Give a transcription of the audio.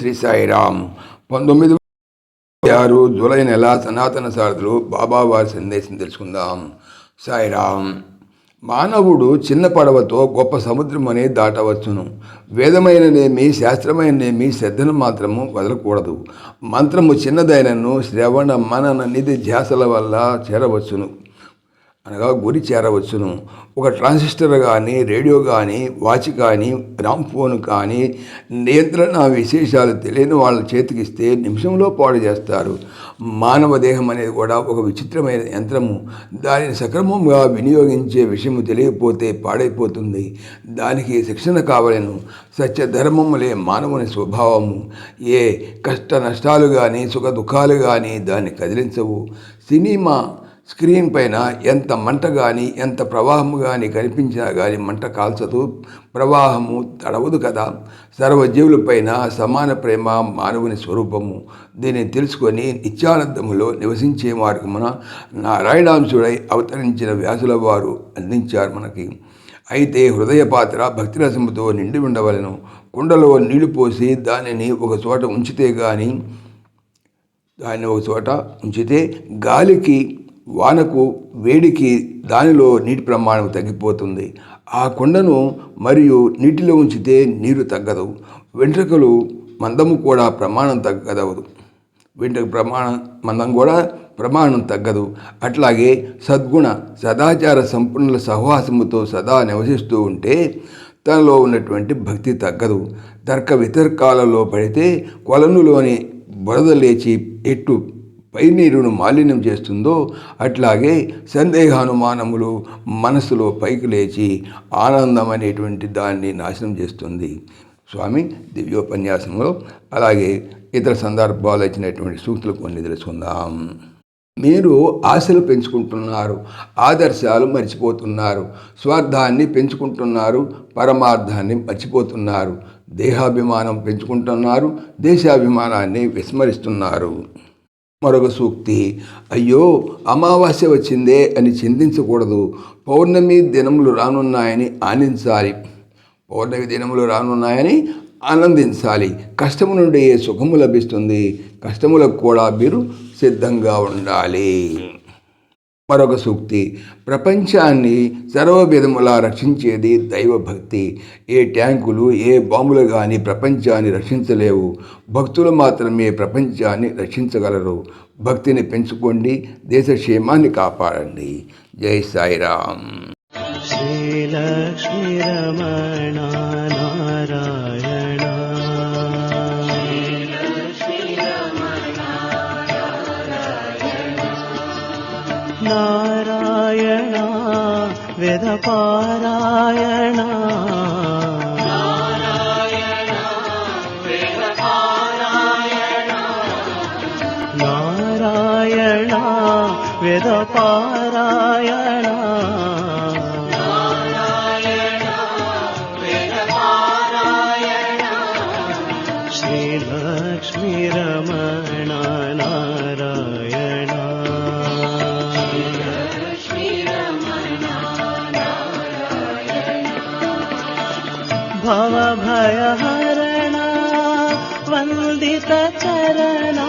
శ్రీ సాయిరామ్. పంతొమ్మిది ఆరు జూలై నెల సనాతన సారథులు బాబావారి సందేశం తెలుసుకుందాం. సాయిరామ్ మానవుడు చిన్న పడవతో గొప్ప సముద్రం అనే దాటవచ్చును. వేదమైననేమి శాస్త్రమైననేమి శ్రద్ధను మాత్రము వదలకూడదు. మంత్రము చిన్నదైనను శ్రవణ మనన నిధి ధ్యాసల వల్ల చేరవచ్చును. అనగా గురి చేరవచ్చును. ఒక ట్రాన్సిస్టర్ కానీ రేడియో కానీ వాచ్ కానీ రామ్ ఫోన్ కానీ నియంత్రణ విశేషాలు తెలియని వాళ్ళ చేతికిస్తే నిమిషంలో పాడు చేస్తారు. మానవ దేహం అనేది కూడా ఒక విచిత్రమైన యంత్రము. దానిని సక్రమంగా వినియోగించే విషయము తెలియకపోతే పాడైపోతుంది. దానికి శిక్షణ కావలను. సత్యధర్మము లే మానవుని స్వభావము. ఏ కష్ట నష్టాలు కానీ సుఖ దుఃఖాలు కానీ దాన్ని కదిలించవు. సినిమా స్క్రీన్ పైన ఎంత మంట కానీ ఎంత ప్రవాహము కానీ కనిపించినా కానీ మంట కాల్చదు. ప్రవాహము తడవదు కదా. సర్వజీవులపైన సమాన ప్రేమ మానవుని స్వరూపము. దీనిని తెలుసుకొని నిత్యానందములో నివసించే మార్గమున నారాయణాంశుడై అవతరించిన వ్యాసుల వారు అందించారు మనకి. అయితే హృదయ పాత్ర భక్తిరసముతో నిండి ఉండవలను. కుండలో నీళ్ళు పోసి దానిని ఒక చోట ఉంచితే కానీ దాన్ని ఒక చోట ఉంచితే గాలికి వానకు వేడికి దానిలో నీటి ప్రమాణం తగ్గిపోతుంది. ఆ కొండను మరియు నీటిలో ఉంచితే నీరు తగ్గదు. వెంట్రుకలు మందము కూడా ప్రమాణం తగ్గదవదు వెంట్రుక ప్రమాణం మందం కూడా ప్రమాణం తగ్గదు. అట్లాగే సద్గుణ సదాచార సంపన్నుల సహవాసముతో సదా నివసిస్తూ ఉంటే తనలో ఉన్నటువంటి భక్తి తగ్గదు. తర్క వితర్కాలలో పడితే కొలనులోని బురద లేచి ఎట్టు పైనీరును మాలిన్యం చేస్తుందో అట్లాగే సందేహానుమానములు మనసులో పైకి లేచి ఆనందం అనేటువంటి దాన్ని నాశనం చేస్తుంది. స్వామి దివ్యోపన్యాసంలో అలాగే ఇతర సందర్భాలు ఇచ్చినటువంటి సూక్తులు కొన్ని తెలుసుకుందాం. మీరు ఆశలు పెంచుకుంటున్నారు ఆదర్శాలు మర్చిపోతున్నారు స్వార్థాన్ని పెంచుకుంటున్నారు పరమార్థాన్ని మర్చిపోతున్నారు దేహాభిమానం పెంచుకుంటున్నారు దేశాభిమానాన్ని విస్మరిస్తున్నారు. మరొక సూక్తి. అయ్యో అమావాస్య వచ్చిందే అని చింతించకూడదు. పౌర్ణమి దినములు రానున్నాయని ఆనందించాలి. పౌర్ణమి దినములు రానున్నాయని ఆనందించాలి. కష్టము నుండి ఏ సుఖము లభిస్తుంది? కష్టములకు కూడా మీరు సిద్ధంగా ఉండాలి. మరొక సూక్తి. ప్రపంచాన్ని సర్వవిధములా రక్షించేది దైవభక్తి. ఏ ట్యాంకులు ఏ బాంబులు కానీ ప్రపంచాన్ని రక్షించలేవు. భక్తులు మాత్రమే ప్రపంచాన్ని రక్షించగలరు. భక్తిని పెంచుకోండి దేశక్షేమాన్ని కాపాడండి. జై సాయిరామ్. శ్రీ లక్ష్మీ రమణ वेदपारायण नारायण वेदपारायण श्रीलक्ष्मीरमण नारायण भवभयहरण वन्दितचरणा